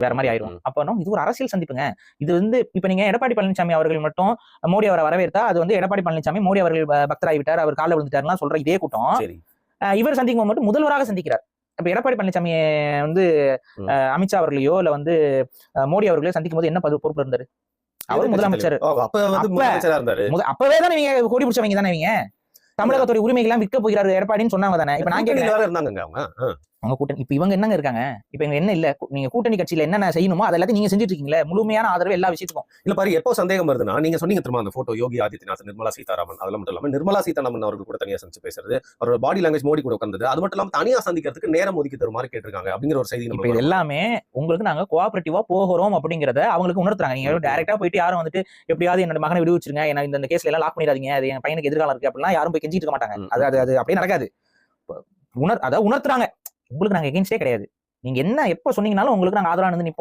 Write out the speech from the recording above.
வேற மாதிரி ஆயிரும். அப்போ இது ஒரு அரசியல் சந்திப்புங்க. இது வந்து இப்ப நீங்க எடப்பாடி பழனிசாமி அவர்கள் மட்டும் மோடி அவரை வரவேற்றா அது வந்து எடப்பாடி பழனிசாமி மோடி அவர்கள் ப- பக்தராகி விட்டார் அவர் காலில் விழுந்துட்டாருலாம் சொல்ற இதே கூட்டம். இவர் சந்திக்கும் போது மட்டும் முதல்வராக சந்திக்கிறார். இப்ப எடப்பாடி பழனிசாமி வந்து அமித்ஷா அவர்களையோ இல்ல வந்து மோடி அவர்களையோ சந்திக்கும் போது என்ன பொறுப்பு இருந்தாரு அவர் முதலமைச்சர். அப்பவே தானே நீங்க கோடி பிடிச்சவங்க தானே நீங்க தமிழகத்துடைய உரிமைகள்லாம் விற்க போகிறாரு எடப்பாடின்னு சொன்னாங்க தானே. இப்ப நான் கேட்கிறேன் அவங்க கூட்டணி இப்ப இவங்க என்னங்க இருக்காங்க? இப்ப இவங்க என்ன இல்ல? கு- நீங்க கூட்டணி கட்சியில என்னென்ன செய்யணுமோ அது எல்லாத்தையும் நீங்க செஞ்சுட்டு இருக்கீங்களே முழுமையான ஆதரவு எல்லா விஷயத்துக்கும். இல்ல பாரு எப்போ சந்தேகம் வருதுன்னா நீங்க சொன்னீங்க தெரியுமா அந்த போட்டோ யோகி ஆதித்யநாத் நிர்மலா சீதாராமன் அதெல்லாம் மட்டும் இல்லாம நிர்மலா சீதாராமன் அவர்கள் கூட தனியா சந்திச்சு பேசுறது அவரோட பாடி லாங்குவேஜ் மோடி கூட உட்கார்ந்தது அது மட்டும் இல்லாம தனியா சந்திக்கிறதுக்கு நேரம் ஒதுக்கி தருமாறு கேட்டிருக்காங்க அப்படிங்கிற ஒரு செய்தி இப்ப இது எல்லாமே உங்களுக்கு நாங்க கோஆபரேட்டிவா போகிறோம் அப்படிங்கறத அவங்களுக்கு உணர்த்துறாங்க. நீங்க ம். டைரக்டா போயிட்டு யாரும் வந்துட்டு எப்படியாவது என்னோட மகனை விடுவிச்சிருங்க என்ன இந்த இந்த கேஸ்ல எல்லாம் லாக் பண்ணிடாதீங்க அது என் பையனுக்கு எதிர்காலம் இருக்கு அப்படிலாம் யாரும் போய் கெஞ்சிட்டு இருக்க மாட்டாங்க. அது அது அது அப்படியே நடக்காது. உணர் அதாவது உணர்த்துறாங்க. உங்களுக்கு நாங்க எகென்ஸ்டே கிடையாது. நீங்க என்ன எப்ப சொன்னீங்கனாலும் உங்களுக்கு நாங்கள் ஆதரவா இருந்து நிப்போம்.